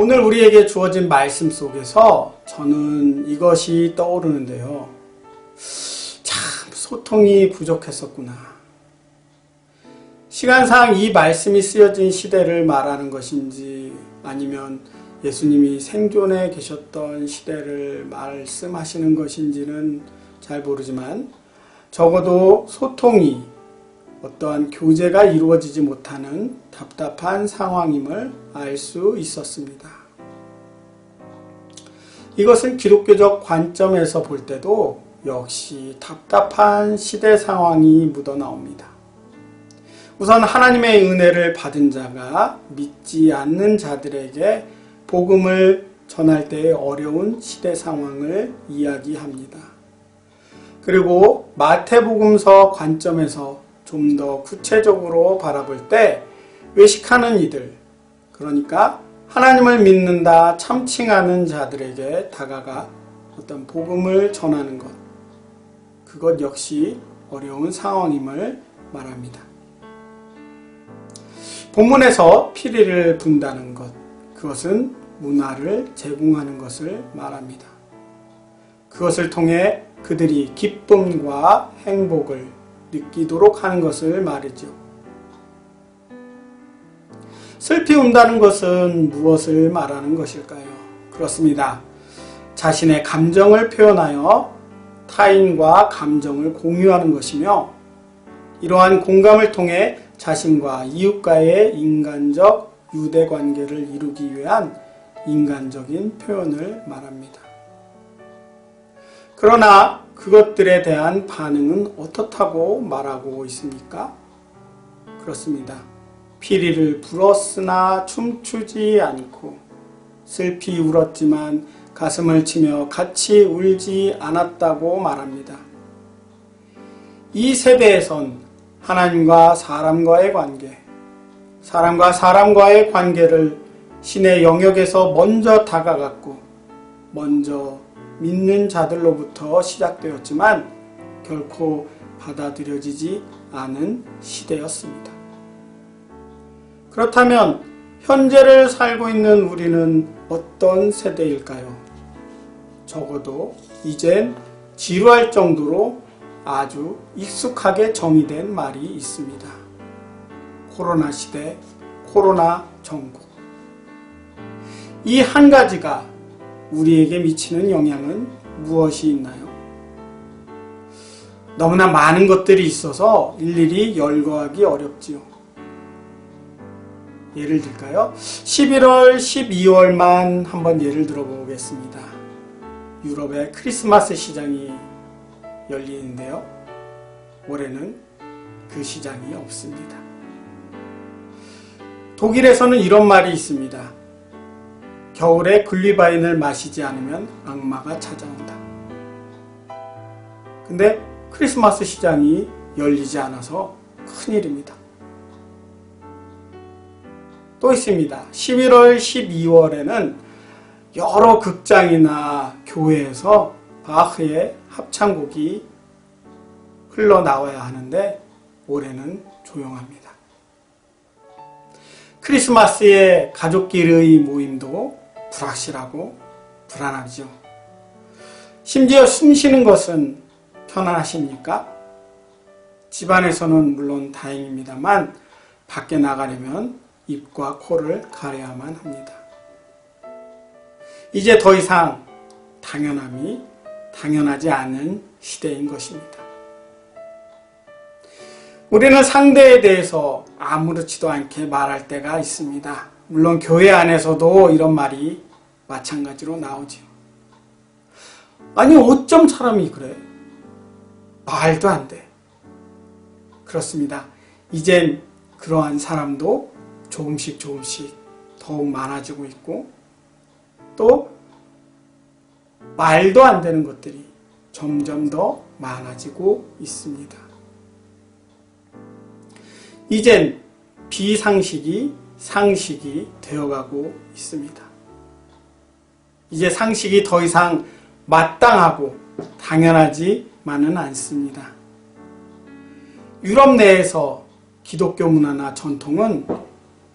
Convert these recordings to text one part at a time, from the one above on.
오늘 우리에게 주어진 말씀 속에서 저는 이것이 떠오르는데요. 참, 소통이 부족했었구나. 시간상 이 말씀이 쓰여진 시대를 말하는 것인지 아니면 예수님이 생존해 계셨던 시대를 말씀하시는 것인지는 잘 모르지만 적어도 소통이 어떠한 교제가 이루어지지 못하는 답답한 상황임을 알 수 있었습니다. 이것은 기독교적 관점에서 볼 때도 역시 답답한 시대 상황이 묻어 나옵니다. 우선 하나님의 은혜를 받은 자가 믿지 않는 자들에게 복음을 전할 때의 어려운 시대 상황을 이야기합니다. 그리고 마태복음서 관점에서 좀 더 구체적으로 바라볼 때 외식하는 이들, 그러니까 하나님을 믿는다 참칭하는 자들에게 다가가 어떤 복음을 전하는 것, 그것 역시 어려운 상황임을 말합니다. 본문에서 피리를 분다는 것, 그것은 문화를 제공하는 것을 말합니다. 그것을 통해 그들이 기쁨과 행복을 느끼도록 하는 것을 말이죠. 슬피 운다는 것은 무엇을 말하는 것일까요? 그렇습니다. 자신의 감정을 표현하여 타인과 감정을 공유하는 것이며 이러한 공감을 통해 자신과 이웃과의 인간적 유대 관계를 이루기 위한 인간적인 표현을 말합니다. 그러나 그것들에 대한 반응은 어떻다고 말하고 있습니까? 그렇습니다. 피리를 불었으나 춤추지 않고 슬피 울었지만 가슴을 치며 같이 울지 않았다고 말합니다. 이 세대에선 하나님과 사람과의 관계, 사람과 사람과의 관계를 신의 영역에서 먼저 다가갔고, 먼저 믿는 자들로부터 시작되었지만 결코 받아들여지지 않은 시대였습니다. 그렇다면 현재를 살고 있는 우리는 어떤 세대일까요? 적어도 이젠 지루할 정도로 아주 익숙하게 정의된 말이 있습니다. 코로나 시대, 코로나 정국. 이 한 가지가 우리에게 미치는 영향은 무엇이 있나요? 너무나 많은 것들이 있어서 일일이 열거하기 어렵지요. 예를 들까요? 11월, 12월만 한번 예를 들어보겠습니다. 유럽의 크리스마스 시장이 열리는데요. 올해는 그 시장이 없습니다. 독일에서는 이런 말이 있습니다. 겨울에 글리바인을 마시지 않으면 악마가 찾아온다. 근데 크리스마스 시장이 열리지 않아서 큰일입니다. 또 있습니다. 11월, 12월에는 여러 극장이나 교회에서 바흐의 합창곡이 흘러나와야 하는데 올해는 조용합니다. 크리스마스에 가족끼리의 모임도 불확실하고 불안하죠. 심지어 숨 쉬는 것은 편안하십니까? 집안에서는 물론 다행입니다만 밖에 나가려면 입과 코를 가려야만 합니다. 이제 더 이상 당연함이 당연하지 않은 시대인 것입니다. 우리는 상대에 대해서 아무렇지도 않게 말할 때가 있습니다. 물론 교회 안에서도 이런 말이 마찬가지로 나오죠. 아니 어쩜 사람이 그래? 말도 안 돼. 그렇습니다. 이젠 그러한 사람도 조금씩 조금씩 더욱 많아지고 있고 또 말도 안 되는 것들이 점점 더 많아지고 있습니다. 이젠 비상식이 상식이 되어가고 있습니다. 이제 상식이 더 이상 마땅하고 당연하지만은 않습니다. 유럽 내에서 기독교 문화나 전통은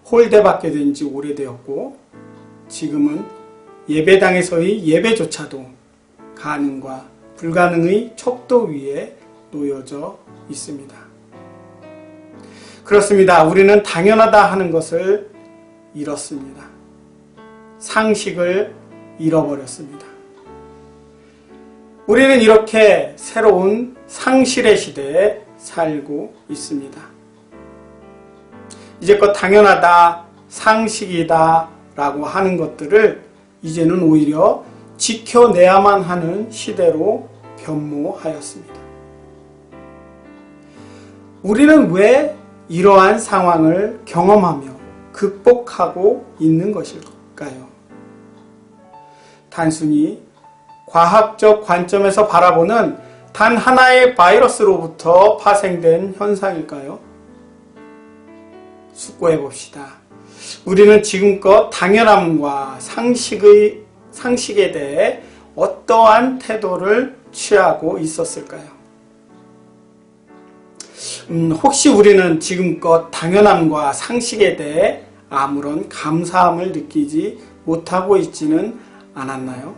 홀대받게 된 지 오래되었고 지금은 예배당에서의 예배조차도 가능과 불가능의 척도 위에 놓여져 있습니다. 그렇습니다. 우리는 당연하다 하는 것을 잃었습니다. 상식을 잃어버렸습니다. 우리는 이렇게 새로운 상실의 시대에 살고 있습니다. 이제껏 당연하다, 상식이다 라고 하는 것들을 이제는 오히려 지켜내야만 하는 시대로 변모하였습니다. 우리는 왜 이러한 상황을 경험하며 극복하고 있는 것일까요? 단순히 과학적 관점에서 바라보는 단 하나의 바이러스로부터 파생된 현상일까요? 숙고해 봅시다. 우리는 지금껏 당연함과 상식의, 상식에 대해 어떠한 태도를 취하고 있었을까요? 음, 혹시 우리는 지금껏 당연함과 상식에 대해 아무런 감사함을 느끼지 못하고 있지는 않았나요?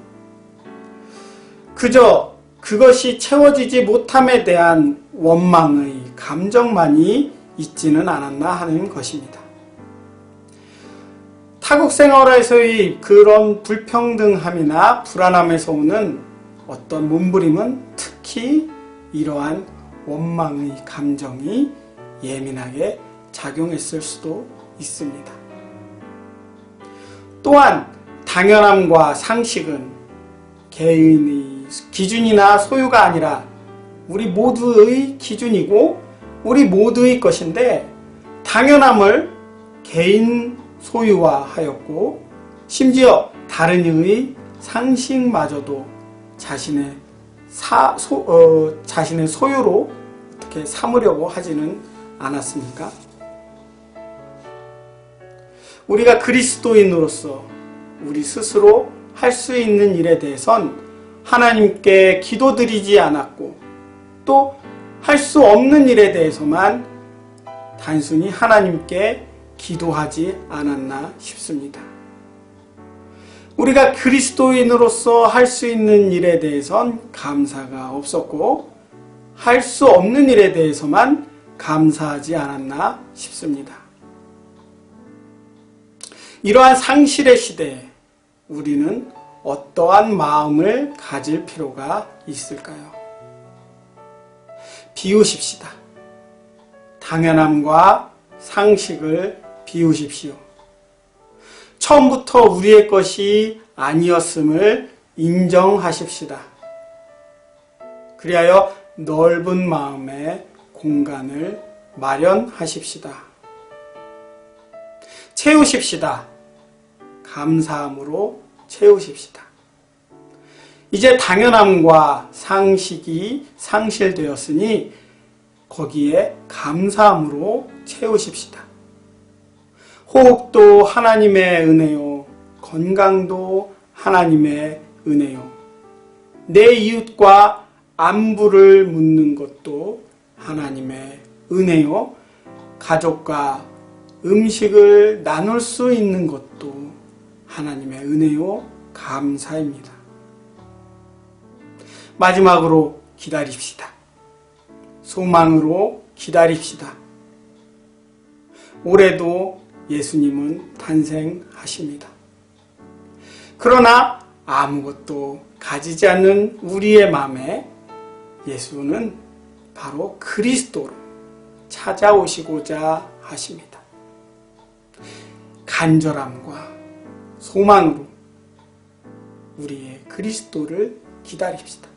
그저 그것이 채워지지 못함에 대한 원망의 감정만이 있지는 않았나 하는 것입니다. 타국 생활에서의 그런 불평등함이나 불안함에서 오는 어떤 몸부림은 특히 이러한 원망의 감정이 예민하게 작용했을 수도 있습니다. 또한 당연함과 상식은 개인의 기준이나 소유가 아니라 우리 모두의 기준이고 우리 모두의 것인데 당연함을 개인 소유화하였고 심지어 다른 이의 상식마저도 자신의 사, 소, 어, 자신의 소유로 어떻게 삼으려고 하지는 않았습니까? 우리가 그리스도인으로서 우리 스스로 할 수 있는 일에 대해선 하나님께 기도드리지 않았고 또 할 수 없는 일에 대해서만 단순히 하나님께 기도하지 않았나 싶습니다. 우리가 그리스도인으로서 할 수 있는 일에 대해선 감사가 없었고 할 수 없는 일에 대해서만 감사하지 않았나 싶습니다. 이러한 상실의 시대에 우리는 어떠한 마음을 가질 필요가 있을까요? 비우십시다. 당연함과 상식을 비우십시오. 처음부터 우리의 것이 아니었음을 인정하십시다. 그리하여 넓은 마음의 공간을 마련하십시다. 채우십시다. 감사함으로 채우십시다. 이제 당연함과 상식이 상실되었으니 거기에 감사함으로 채우십시다. 호흡도 하나님의 은혜요. 건강도 하나님의 은혜요. 내 이웃과 안부를 묻는 것도 하나님의 은혜요. 가족과 음식을 나눌 수 있는 것도 하나님의 은혜요. 감사입니다. 마지막으로 기다립시다. 소망으로 기다립시다. 올해도 예수님은 탄생하십니다. 그러나 아무것도 가지지 않는 우리의 마음에 예수는 바로 그리스도로 찾아오시고자 하십니다. 간절함과 소망으로 우리의 그리스도를 기다립시다.